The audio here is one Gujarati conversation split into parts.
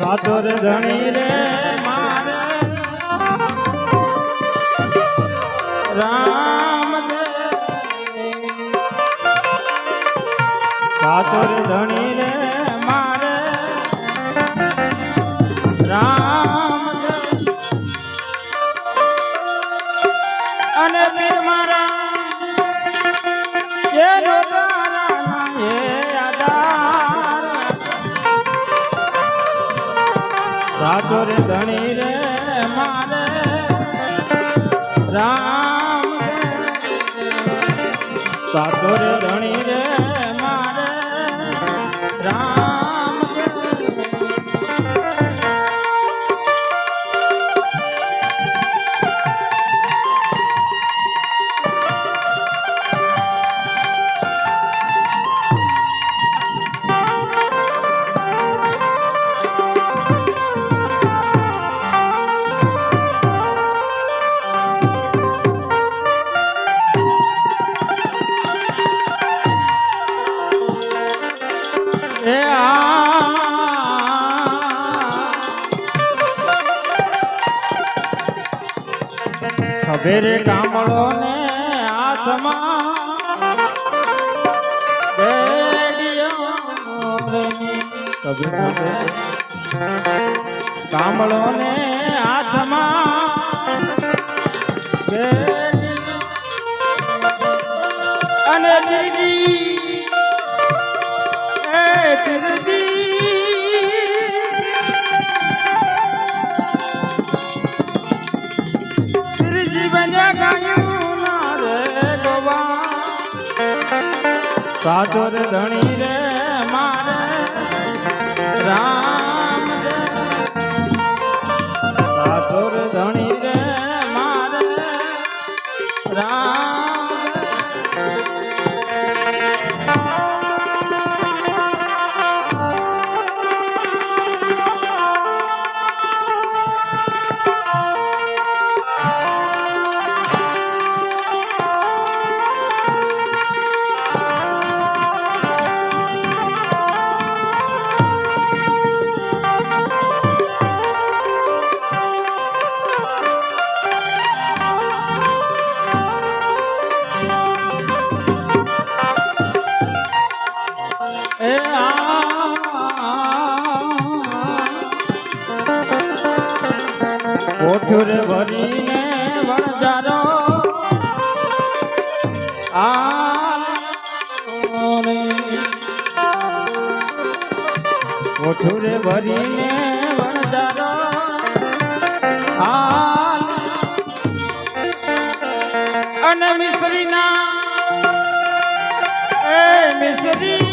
સાચોર ધણી રે રામ સાચોર ધણી રે મારે. રામ અને પીર મારા સાચો રે ધણી રે મારે. રામ. સાચો ધણી રે ખભેરે કામળો ને હાથમાં કામળો ને હાથમાં. અને બીજી એ બીજી સાચો રે ધણી રે એ કોઠુર ભરીને વણજારો કોઠુર ભરીને વણજારો અને મિશ્રીના. એ મિશ્રી.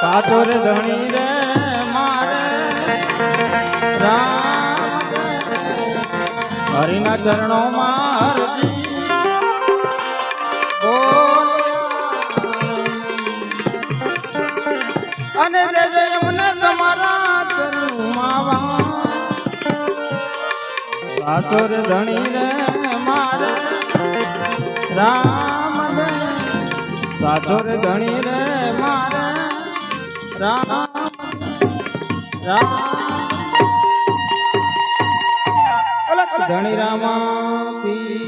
સાચો રે ધણી રે મારે. રામ. હરિના ચરણો માં અને દેજે મને તમારા ચરણમાં સાચો રે ધણી રે મારે. રામ. સાચો રે ધણી રે મારે. રામ રામ. ધણી રામા પી